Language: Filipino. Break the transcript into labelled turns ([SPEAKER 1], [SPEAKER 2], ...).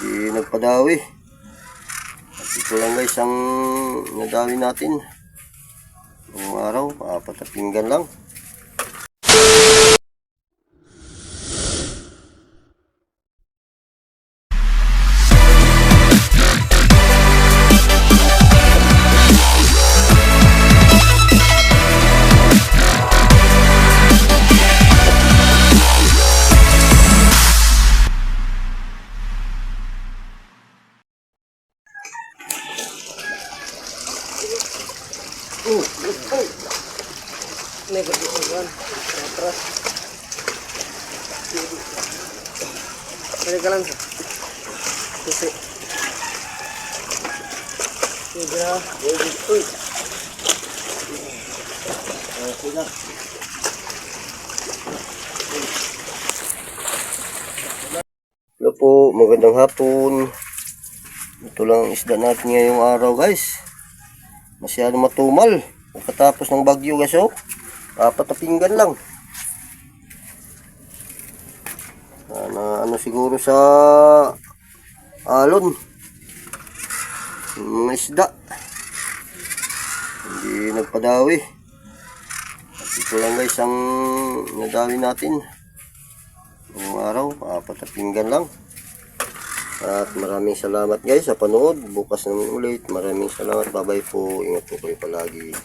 [SPEAKER 1] Hindi nagpadawi. At ito lang guys ang nadawi natin. Ngayong araw, apat lang.
[SPEAKER 2] Nego dito yan. Atras. Pwede ka lang sa. Kasi. Sige.
[SPEAKER 1] Uy! Okay na. Hello po, magandang hapon. Ito lang ang isda natin ngayong araw guys. Masyado matumal. Pagkatapos ng bagyo guys oh. Apat na pinggan lang. Sana ano siguro sa alon. Mga isda. Hindi nagpadawi. At ito lang guys ang nadawi natin. Ngayong araw, apat na lang. At maraming salamat guys sa panood. Bukas naman ulit. Maraming salamat. Bye bye po. Ingat po kayo palagi.